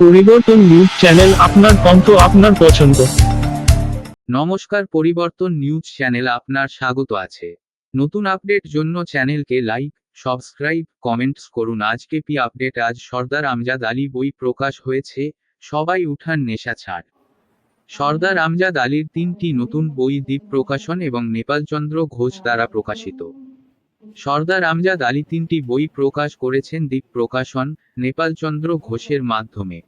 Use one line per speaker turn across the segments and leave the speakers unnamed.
পরিবর্তন news channel আপনার কণ্ঠ, আপনার পছন্দ।
নমস্কার, পরিবর্তন নিউজ চ্যানেল আপনার স্বাগত আছে। নতুন আপডেট জন্য চ্যানেলকে লাইক, সাবস্ক্রাইব, কমেন্টস করুন। আজকে পি আপডেট? আজ সর্দার আমজাদ আলী বই প্রকাশ হয়েছে, সবাই উঠান নেশা ছাড়। সর্দার আমজাদ আলীর তিনটি নতুন বই দ্বীপ প্রকাশন এবং নেপালচন্দ্র ঘোষ দ্বারা প্রকাশিত। সর্দার আমজাদ আলী তিনটি বই প্রকাশ করেছেন দ্বীপ প্রকাশন, নেপালচন্দ্র ঘোষের মাধ্যমে।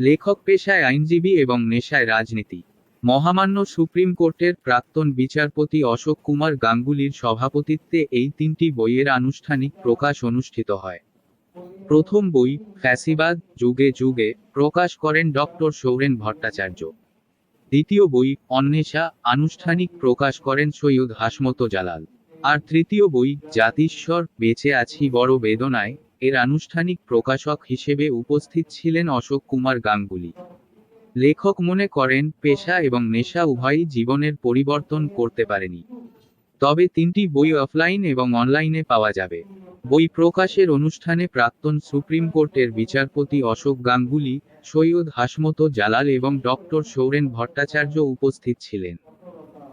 লেখক পেশায় আইনজীবী এবং নেশায় রাজনীতি। মহামান্য সুপ্রিম কোর্টের প্রাক্তন বিচারপতি অশোক কুমার গাঙ্গুলির সভাপতিত্বে এই তিনটি বইয়ের আনুষ্ঠানিক প্রকাশ অনুষ্ঠিত হয়। প্রথম বই, ফ্যাসিবাদ, যুগে যুগে, প্রকাশ করেন ডক্টর সৌরেন ভট্টাচার্য। দ্বিতীয় বই, অন্বেষা, আনুষ্ঠানিক প্রকাশ করেন সৈয়দ হাসমত জালাল আর তৃতীয় বই, জাতিস্বর, বেঁচে আছি বড় বেদনায়, এর আনুষ্ঠানিক প্রকাশক হিসেবে উপস্থিত ছিলেন অশোক কুমার গাঙ্গুলি। লেখক মনে করেন, পেশা এবং নেশা উভয়ই জীবনের পরিবর্তন করতে পারেনি। তবে তিনটি বই অফলাইন এবং অনলাইনে পাওয়া যাবে। বই প্রকাশের অনুষ্ঠানে প্রাক্তন সুপ্রিম কোর্টের বিচারপতি অশোক গাঙ্গুলি, সৈয়দ হাসমত জালাল এবং ডক্টর সৌরেন ভট্টাচার্য উপস্থিত ছিলেন।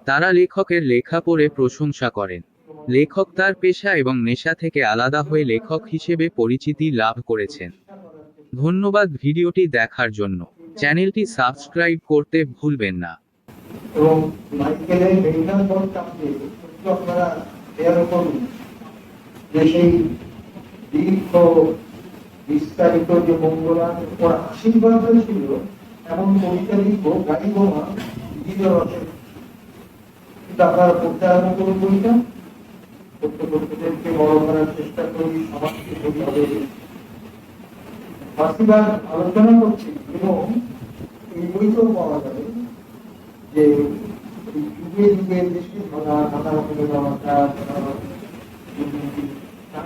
তারা লেখকের লেখা পড়ে প্রশংসা করেন। লেখক তার পেশা এবং নেশা থেকে আলাদা হয়ে লেখক হিসেবে পরিচিতি লাভ করেছেন। ধন্যবাদ ভিডিওটি দেখার জন্য। চ্যানেলটি সাবস্ক্রাইব করতে ভুলবেন না।
আপনারা খেয়াল করুন যে কবিতা আপনারা পড়তে আরম্ভ করুন বইটা পড়তে বড় করার চেষ্টা করি সমাজকে বলি হবে ফাঁসিবাদ আলোচনা করছি এবং এই পাওয়া যাবে যে যুগে যুগে দেশে ধরা নানা রকমের দুর্নীতি, তার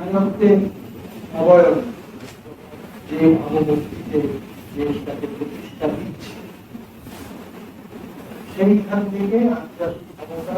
যে ভাবমূর্তিতে দেশটাকে প্রতিষ্ঠা দিচ্ছে সেইখান থেকে আন্তর্জাতিক ক্ষমতা।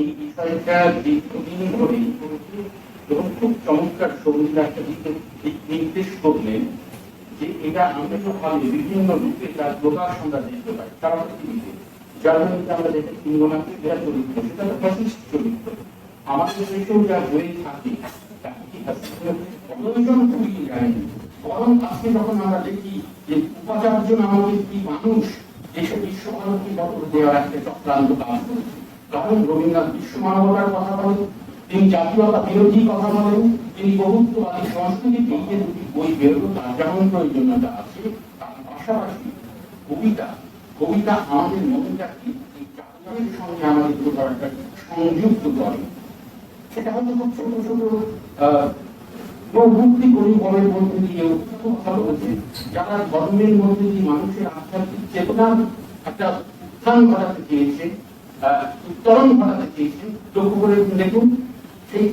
এই
বিষয়টা দীর্ঘদিন ধরেই এবং খুব চমৎকার সঙ্গীরা একটা নির্দেশ করলেন যে এটা আমরা ভাবে বিভিন্ন রূপে তার প্রকাশ আমরা দেখতে পাই, তার পৃথিবীতে জার্মানিতে আমরা দেখি ইংল্যান্ডে যেটা চরিত্র? সেটা একটা ফ্যাসিস্ট চরিত্র। আমাদের দেশেও যা হয়ে থাকে, তা আজকে যখন আমরা দেখি যে উপাচার্য নামক কি মানুষ দেশে বিশ্বভারতী বদল দেওয়ার একটা চক্রান্ত কাজ করেছে। কারণ রবীন্দ্রনাথ বিশ্ব মানবতার কথা বলেন, তিনি জাতীয়তা বিরোধী কথা বলেন, তিনি বহুত্ববাদী সংস্কৃতিতে এই যে দুটি বই বেরোলো তার যেমন প্রয়োজনীয়তা আছে, তার পাশাপাশি কবিতা। কবিতা আমাদের মনটাকে সঙ্গে আমাদের একটা সংযুক্ত করে। সেটা হয়তো খুব ছোট ছোট প্রবৃত্তি পরিবলের মধ্যে দিয়েও খুব ভালো হচ্ছে, যারা ধর্মের মধ্যে দিয়ে মানুষের আধ্যাত্মিক চেতনার একটা উত্থান ঘটাতে চেয়েছে উত্তরণ ঘটাতে চেয়েছে লক্ষ্য করে দেখুন সেই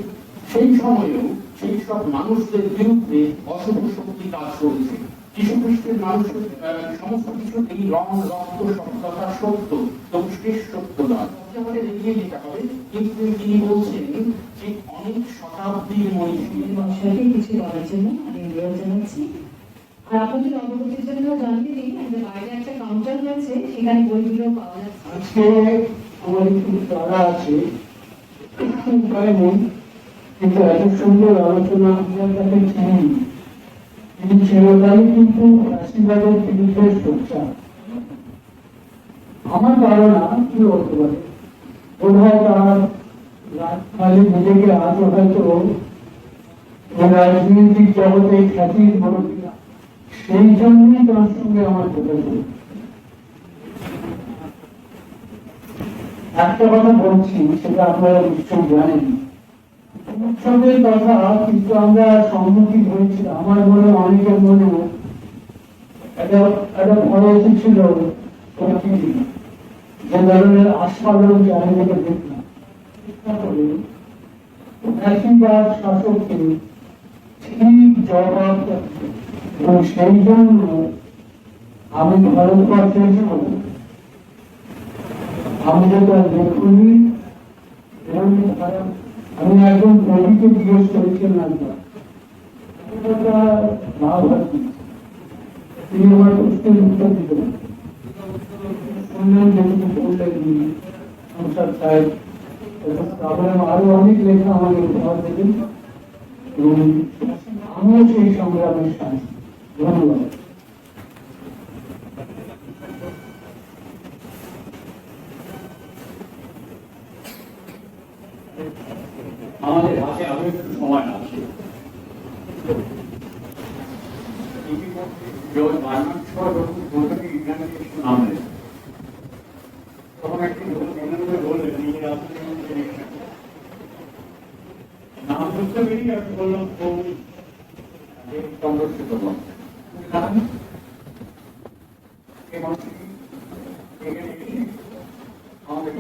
সেই সময়েও সেই সব মানুষদের বিরুদ্ধে অশুভ শক্তি কাজ করেছে। যীশু খ্রিস্টের মানুষের সমস্ত কিছু এই রং রক্ত সত্যতা সত্য তবু শেষ সত্য নয়। আমাদের এগিয়ে যেতে হবে। কিন্তু তিনি বলছেন যে অনেক শতাব্দীর মনীষী
মশাইকে কিছু বলার জন্য আমি অনুরোধ জানাচ্ছি। আর আপনাদের অবগতির জন্য জানিয়ে দিই যে বাইরে একটা কাউন্টার রয়েছে সেখানে বইগুলো পাওয়া যাচ্ছে।
আমার একটু তারা আছে। কিন্তু এত সুন্দর আলোচনা আপনার কাছে তিনি চিরকালই কিন্তু আশীর্বাদের বিরুদ্ধে সোচ্চার। আমার ধারণা কি হতে পারে? বোধ হয় তার খালি নিজেকে আজও হয়তো রাজনৈতিক জগতে খ্যাতির বড় সেই জন্যই তার সঙ্গে আমার যোগাযোগ একটা কথা বলছি, সেটা আপনারা জানেন।
উৎসবের কথা কিন্তু আমরা সম্মুখীন হয়েছিল আমার মনে, অনেকের মনে। একটা এসেছিল প্রতিদিন। যে ধরনের আস্ফালন চারিদিকে দেখলাম। করি ফ্যাসিবাদ শাসককে ঠিক জবাব এবং সেই জন্য আমি ভারতবর্ষের জন্য যেটা দেখুনি আমি একজন কবিকে জিজ্ঞেস করেছিলাম তিনি আমার প্রশ্নের উত্তর দিলেন শুনলেন যেটুকু আরও অনেক লেখা আমাকে উপহার দেবেন। এবং আমিও সেই সংগ্রামের ধন্যবাদ
আমাদের হাতে আরও একটু সময় আছে ইতিমধ্যে জয় বার্মার সময় যখন প্রথমে এখানে এসে নামলেন তখন একটি লোক মনে মনে বললেন নাম বুঝতে পেরেই আমি বললাম সংঘর্ষ করলাম কারণ? এই মানুষটি এখানে এসে আমাদের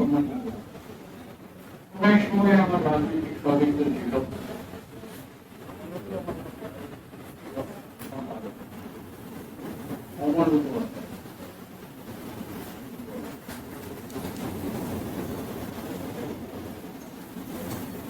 সময় আমার রাজনৈতিক সদিগ্ধ ছিল।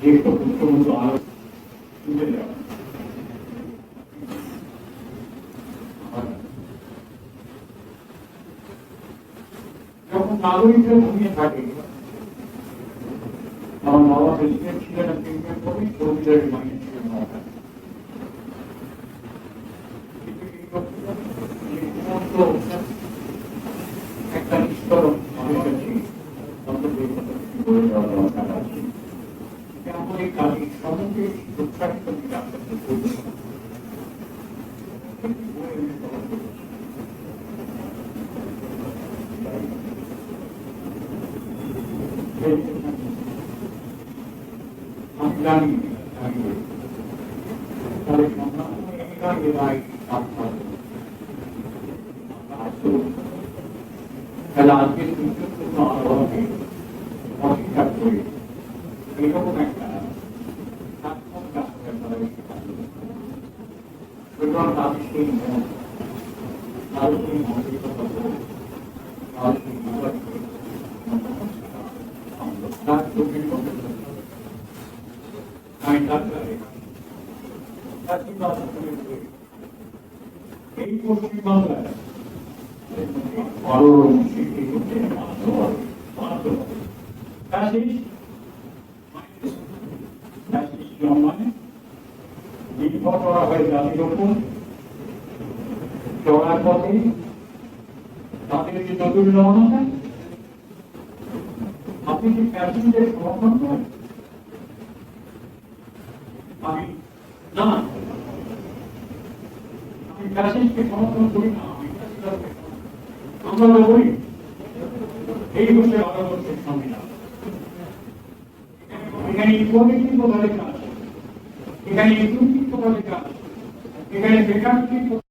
যখন নাগরিকরা ঘুমিয়ে থাকে আমার বাবা প্রেসিডেন্ট ছিলেন প্রেসিডেন্ট কবি ছিলেন একটা স্তর আমাদের কাছে অন্তত এই কথা বলে দেওয়া দরকার আছে যেমন এই কাজের সম্মুখে উৎসাহিত দিকে আপনাকে করতে হবে। আমি আমি বলি। তাহলে সন্তান এরাই আপনার তাহলে আজকে সুযোগ আবহাওয়াকে অস্বীকার করে এরকম একটা সার্থক কাজ করে তারা এসে পারবে। সুতরাং তাদের সেই মন তাদের সেই মানসিকতা বোধ, তাদের সেই বিবাদকে তার চোখের মধ্যে আমি ডাক্তারে এই পশ্চিম বাংলায় বড় শিল্পী করতে বাধ্য হবে বাধ্য হবে কাজেই কাজেই নির্ভর করা জাতির ওপর চড়ার পথে তাদের যে দোদুল্যমানতা আপনি কি প্যাসেঞ্জের সমর্থন করেন আমি না আমি সমর্থন করি না আমরা করি এই হচ্ছে ভারতবর্ষের সংবিধান এখানে ইকোনমিক বলে কাজ এখানে ইকোনমিক বলে কাজ এখানে বেকার